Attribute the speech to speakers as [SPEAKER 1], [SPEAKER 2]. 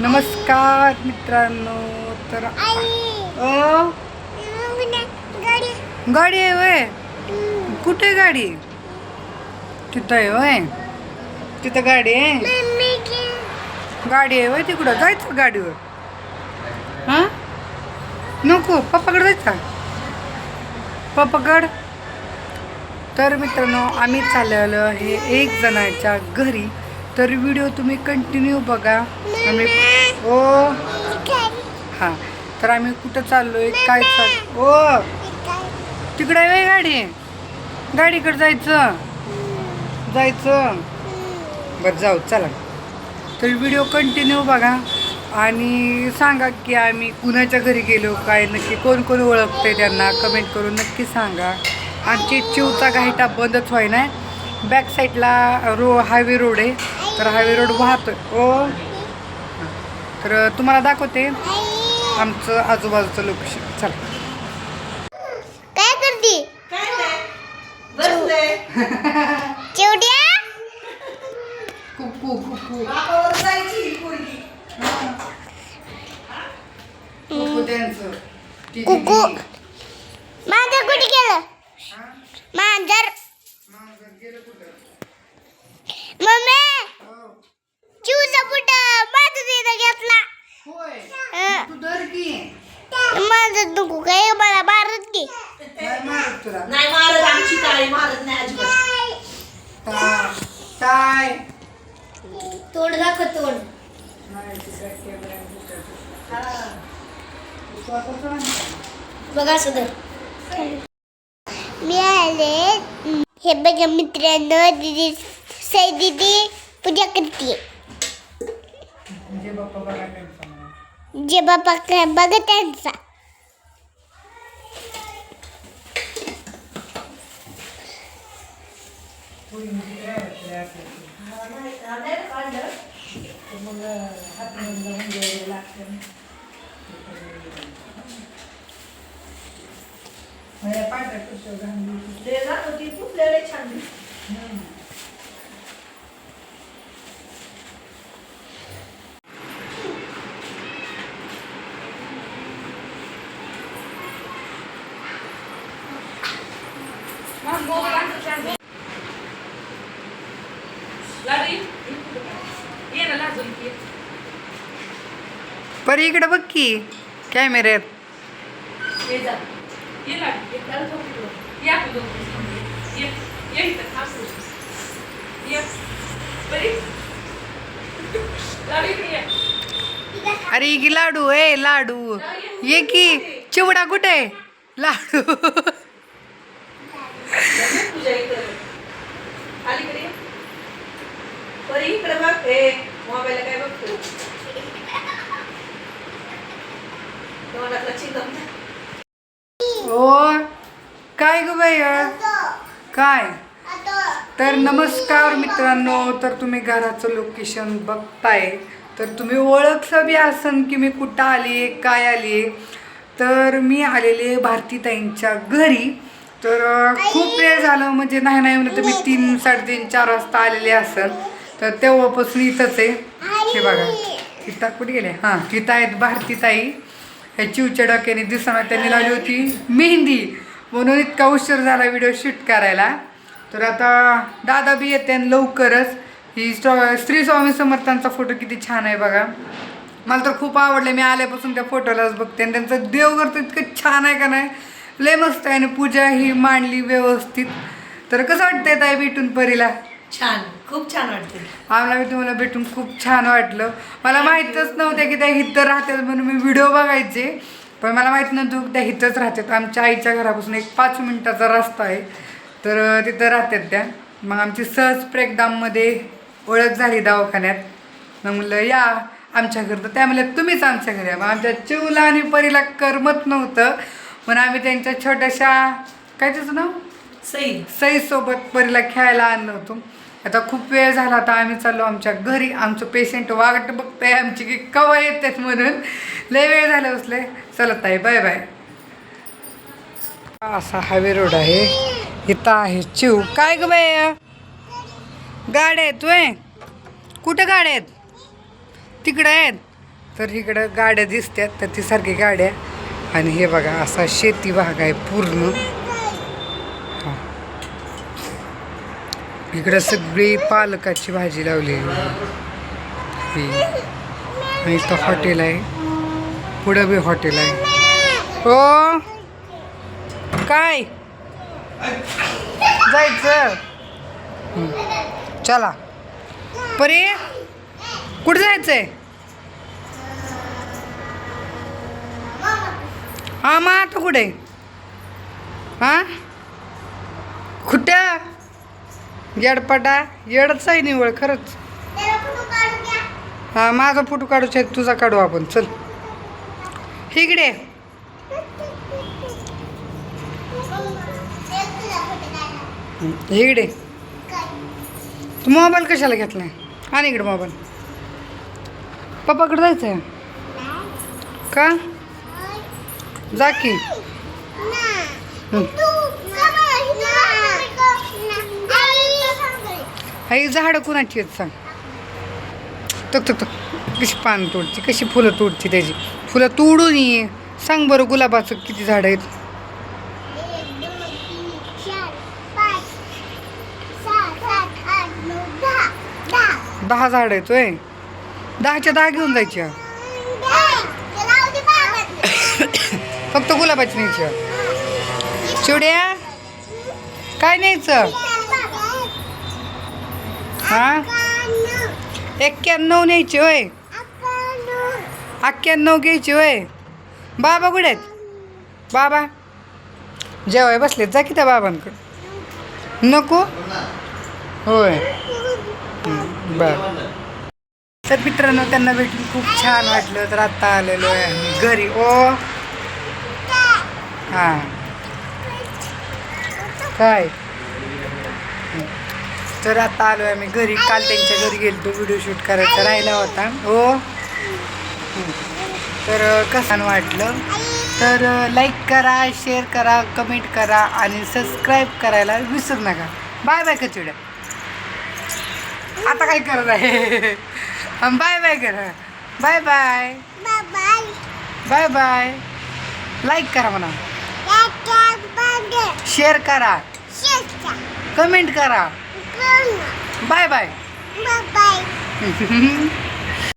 [SPEAKER 1] नमस्कार मित्रांनो तर अ? गाडी आहे वय. कुठे गाडी? तिथं आहे वय. तिथं गाडी आहे? गाडी आहे वय तिकडं. जायचं गाडीवर? हां? नको पप्पाकडे जायचं. पप्पाकड. तर मित्रांनो आम्ही चाललेलो आहे एक जणाच्या घरी. तर व्हिडिओ तुम्ही कंटिन्यू बघा. आम्ही ओ. हां. तर आम्ही कुठं चाललोय? काय चाल ओ. तिकडे आहे गाडी. गाडीकडे जायचं. जायचं. बरं जाऊ चला. तर व्हिडिओ कंटिन्यू बघा. आणि सांगा की आम्ही कुणाच्या घरी गेलो काय नक्की कोण कोण ओळखते त्यांना? कमेंट करून नक्की सांगा. आमची चिवचा घाईटा बंदच व्हाय नाही बॅक साईडला रो हायवे रोड आहे. तर हायवे रोड वाहतोय. ओ तर तुम्हाला दाखवते आमचं आजूबाजूचं लोकेशन चला.
[SPEAKER 2] काय करते?
[SPEAKER 3] काय नाही. बसले
[SPEAKER 2] चिवड्या?
[SPEAKER 1] कुकू कुकू
[SPEAKER 3] बापावर जायची ही पोरगी.
[SPEAKER 1] कुकू त्यांचं ती-
[SPEAKER 2] कुकू.
[SPEAKER 1] ती-
[SPEAKER 2] माझं कुठे गेलं
[SPEAKER 1] हा?
[SPEAKER 2] मांजर
[SPEAKER 1] मांजर गेलं कुठं?
[SPEAKER 2] मम्मी
[SPEAKER 1] हो.
[SPEAKER 2] चिवचा पुट माझं तिथं घेतला
[SPEAKER 1] होय
[SPEAKER 2] हं.
[SPEAKER 1] तू धर की
[SPEAKER 2] माझं नको काय मला मारत की
[SPEAKER 1] नाही मारत तुला.
[SPEAKER 3] नाही मारत आमची काळी मारत नाही अजिबात.
[SPEAKER 2] तोड दाखव तोड.
[SPEAKER 1] नाही, तिकडे camera आहे, तिकडे. स्वतःचं नाही.
[SPEAKER 2] बघा सुधर मी आले. हे बघा मित्रांनो दीदी सई दीदी पूजा करते.
[SPEAKER 1] म्हणजे बाप्पा बघा त्यांचा.
[SPEAKER 2] जे बापा काय बघा त्यांचा.
[SPEAKER 1] पोरी म्हणजे मग लागतं माझ्या पांढऱ्या घालून
[SPEAKER 3] ले जात होती फुटलेले छान
[SPEAKER 1] परी इकडे बघ की कॅमेऱ्यात. अरे की लाडू ए लाडू. ये की चिवडा कुठे? लाडू
[SPEAKER 3] तुझ्या इकडे अलीकडे ये. परी इकडे मोबाईल काय बघतो तोंडातला
[SPEAKER 1] काय ग बाई काय? तर नमस्कार मित्रांनो तर तुम्ही घराचं लोकेशन बघताय तर तुम्ही ओळखलं बी असन की मी कुठं आली काय आली तर मी आलेले आहे भारतीताईंच्या घरी. तर खूप वेळ झालं म्हणजे नाही नाही म्हणलं मी तीन साडेतीन चार वाजता आलेले असन. तर तेव्हापासून इथंच आहे. हे बघा. गीता कुठे गेले? हां गीता आहेत भारतीताई ह्या चिवच्या डोक्याने दिसणार त्यांनी लावली होती मेहंदी. म्हणून इतका उशीर झाला व्हिडिओ शूट करायला. तर आता दादा बी येते लवकरच. ही श्री स्वामी समर्थांचा फोटो किती छान आहे बघा. मला तर खूप आवडले. मी आल्यापासून त्या फोटोलाच बघते. आणि त्यांचं देवघर तर इतकं छान आहे का नाही? लय मस्त आहे. आणि पूजा ही मांडली व्यवस्थित. तर कसं वाटतंय ताई भेटून परीला?
[SPEAKER 3] छान खूप छान वाटते
[SPEAKER 1] आम्हाला मी तुम्हाला भेटून खूप छान वाटलं. मला माहीतच नव्हतं की त्या हिथं राहतात म्हणून मी व्हिडिओ बघायचे. पण मला माहीत नव्हतं त्या इथंच राहतात. आमच्या आईच्या घरापासून एक पाच मिनिटाचा रस्ता आहे. तर तिथं राहतात त्या. मग आमची सहज प्रेगदाममध्ये ओळख झाली दवाखान्यात. मग म्हणलं या आमच्या घरी तर त्या म्हणलं तुम्हीच आमच्या घरी या. मग आमच्या चिवला आणि परीला करमत नव्हतं. पण आम्ही त्यांच्या छोट्याशा काय त्याचं नाव?
[SPEAKER 3] सई.
[SPEAKER 1] सईसोबत परीला खेळायला आणलं होतं. आता खूप वेळ झाला आता आम्ही चाललो आमच्या घरी. आमचं पेशंट वागट बघताय आमची की कवा येतात म्हणून. लय वेळ झाले बसले चलत ताई बाय बाय असा हायवे रोड आहे. इथं आहे चिव. काय ग बाय गाड्या आहेत वय कुठं गाड्या आहेत? तिकडं आहेत. तर इकडं गाड्या दिसतात तर ती सारखी गाड्या. आणि हे बघा असा शेती भाग आहे पूर्ण. इकडं सगळी पालकाची भाजी लावलेली. आणि इथं हॉटेल आहे. पुढं बी हॉटेल आहे. हो काय? जायचं. चला. परी कुठं जायचंय? हा मग आता कुठे? हा? कुठं? येडपटा येडच आहे निवळ खरंच हा माझा फोटो काढूच आहे तुझा काढू आपण. चल. इकडे. हं, इकडे. तू मोबाईल कशाला घेतलाय? आणि इकडे मोबाईल. पप्पाकडे जायचं आहे का जा की. हे झाडं कुणाची आहेत सांग? तक तक तक. कशी पान तोडची कशी फुलं तोडची त्याची? फुलं तोडून ये. सांग बरं गुलाबाचं किती झाडं आहेत? दहा झाडं आहेत होय. दहाच्या दहा घेऊन जायच्या. फक्त गुलाबाची न्यायच्या चिवड्या काय न्यायचं? हा? एक्क्याण्णव न्यायचे होय. अक्क्याण्णव घ्यायची होय. बाबा कुठे आहेत? बाबा. जेवाय बसलेत. जा की त्या बाबांकडे. नको? होय. बरं. तर मित्रांनो त्यांना भेटून खूप छान वाटलं. तर आत्ता आलेलो आहे आम्ही घरी. ओ. हां. काय? तर आता आलो आहे आम्ही घरी. काल त्यांच्या घरी गेलो व्हिडिओ शूट करायचा राहिला होता. हो. तर कसं वाटलं. तर लाईक करा शेअर करा कमेंट करा आणि सबस्क्राईब करायला विसरू नका. बाय बाय कचिड्या. आता काय करत आहे. बाय बाय करा. Bye bye bye bye like करा म्हणा. शेअर करा. कमेंट करा. Bye bye
[SPEAKER 2] Bye bye.